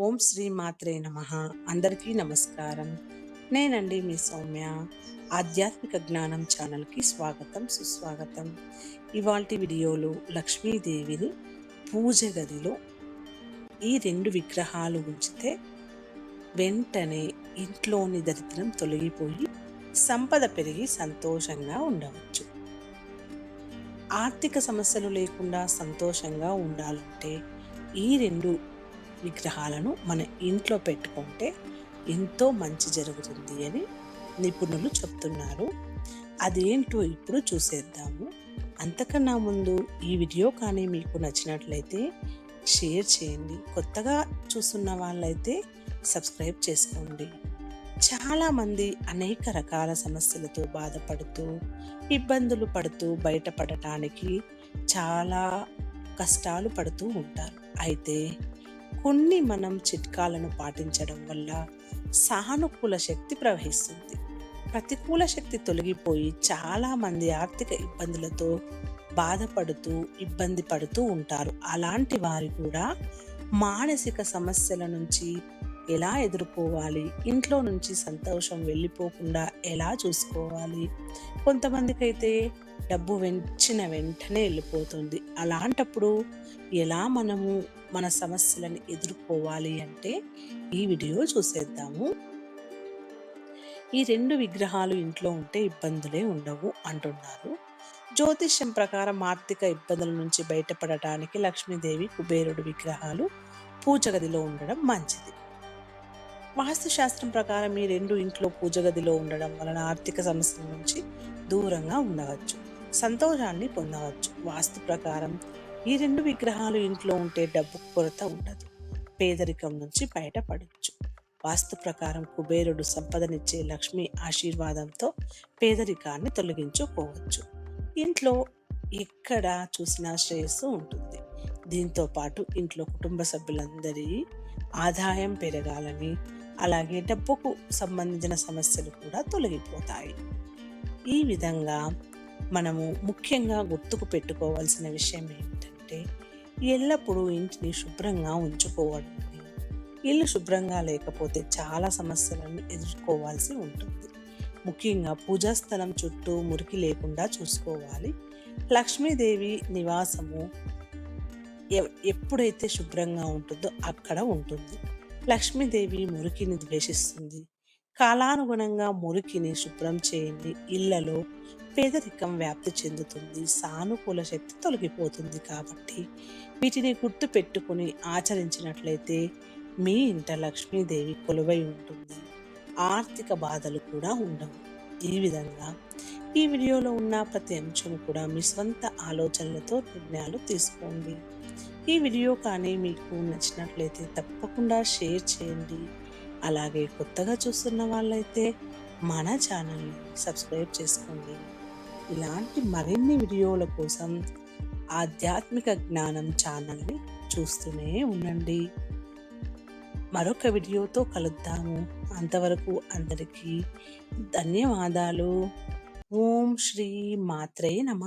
ఓం శ్రీ మాత్రే నమ. అందరికీ నమస్కారం. నేనండి మీ సౌమ్య. ఆధ్యాత్మిక జ్ఞానం ఛానల్కి స్వాగతం సుస్వాగతం. ఇవాల్టి వీడియోలో లక్ష్మీదేవిని పూజ గదిలో ఈ రెండు విగ్రహాలు ఉంచితే వెంటనే ఇంట్లోని దరిద్రం తొలగిపోయి సంపద పెరిగి సంతోషంగా ఉండవచ్చు. ఆర్థిక సమస్యలు లేకుండా సంతోషంగా ఉండాలంటే ఈ రెండు విగ్రహాలను మన ఇంట్లో పెట్టుకుంటే ఎంతో మంచి జరుగుతుంది అని నిపుణులు చెప్తున్నారు. అదేంటో ఇప్పుడు చూసేద్దాము. అంతకన్నా ముందు ఈ వీడియో కానీ మీకు నచ్చినట్లయితే షేర్ చేయండి. కొత్తగా చూస్తున్న వాళ్ళైతే సబ్స్క్రైబ్ చేసుకోండి. చాలామంది అనేక రకాల సమస్యలతో బాధపడుతూ ఇబ్బందులు పడుతూ బయటపడటానికి చాలా కష్టాలు పడుతూ ఉంటారు. అయితే కొన్ని మనం చిట్కాలను పాటించడం వల్ల సానుకూల శక్తి ప్రవహిస్తుంది. ప్రతికూల శక్తి తొలగిపోయి చాలామంది ఆర్థిక ఇబ్బందులతో బాధపడుతూ ఇబ్బంది పడుతూ ఉంటారు. అలాంటి వారు కూడా మానసిక సమస్యల నుంచి ఎలా ఎదుర్కోవాలి? ఇంట్లో నుంచి సంతోషం వెళ్ళిపోకుండా ఎలా చూసుకోవాలి? కొంతమందికైతే డబ్బు వెంచిన వెంటనే వెళ్ళిపోతుంది. అలాంటప్పుడు ఎలా మనము మన సమస్యలను ఎదుర్కోవాలి అంటే ఈ వీడియో చూసేద్దాము. ఈ రెండు విగ్రహాలు ఇంట్లో ఉంటే ఇబ్బందులే ఉండవు అంటున్నారు. జ్యోతిష్యం ప్రకారం ఆర్థిక ఇబ్బందుల నుంచి బయటపడటానికి లక్ష్మీదేవి కుబేరుడు విగ్రహాలు పూజ గదిలో ఉండడం మంచిది. వాస్తుశాస్త్రం ప్రకారం ఈ రెండు ఇంట్లో పూజ గదిలో ఉండడం వలన ఆర్థిక సమస్యల నుంచి దూరంగా ఉండవచ్చు సంతోషాన్ని పొందవచ్చు. వాస్తు ప్రకారం ఈ రెండు విగ్రహాలు ఇంట్లో ఉంటే డబ్బు కొరత ఉండదు పేదరికం నుంచి బయటపడవచ్చు వాస్తు ప్రకారం కుబేరుడు సంపదనిచ్చే లక్ష్మి ఆశీర్వాదంతో పేదరికాన్ని తొలగించుకోవచ్చు. ఇంట్లో ఎక్కడ చూసినా శ్రేయస్సు ఉంటుంది. దీంతో పాటు ఇంట్లో కుటుంబ సభ్యులందరి ఆదాయం పెరగాలని అలాగే డబ్బుకు సంబంధించిన సమస్యలు కూడా తొలగిపోతాయి. ఈ విధంగా మనము ముఖ్యంగా గుర్తుకు పెట్టుకోవాల్సిన విషయం ఏమిటంటే ఎల్లప్పుడూ ఇంటిని శుభ్రంగా ఉంచుకోవడం. ఇల్లు శుభ్రంగా లేకపోతే చాలా సమస్యలను ఎదుర్కోవాల్సి ఉంటుంది. ముఖ్యంగా పూజాస్థలం చుట్టూ మురికి లేకుండా చూసుకోవాలి. లక్ష్మీదేవి నివాసము ఎప్పుడైతే శుభ్రంగా ఉంటుందో అక్కడ ఉంటుంది. లక్ష్మీదేవి మురికిని ద్వేషిస్తుంది. కాలానుగుణంగా మురికిని శుభ్రం చేయండి ఇళ్ళలో పేదరికం వ్యాప్తి చెందుతుంది. సానుకూల శక్తి తొలగిపోతుంది కాబట్టి వీటిని గుర్తు పెట్టుకుని ఆచరించినట్లయితే మీ ఇంట లక్ష్మీదేవి కొలువై ఉంటుంది. ఆర్థిక బాధలు కూడా ఉండవు. ఈ విధంగా ఈ వీడియోలో ఉన్న ప్రతి అంశం కూడా మీ స్వంత ఆలోచనలతో నిర్ణయాలు తీసుకోండి. ఈ వీడియో కానీ మీకు నచ్చినట్లయితే తప్పకుండా షేర్ చేయండి. అలాగే కొత్తగా చూస్తున్న వాళ్ళైతే మన ఛానల్ని సబ్స్క్రైబ్ చేసుకోండి. ఇలాంటి మరిన్ని వీడియోల కోసం ఆధ్యాత్మిక జ్ఞానం ఛానల్ని చూస్తూనే ఉండండి. మరొక వీడియోతో కలుద్దాము. అంతవరకు అందరికీ ధన్యవాదాలు. ఓం శ్రీ మాత్రే నమ.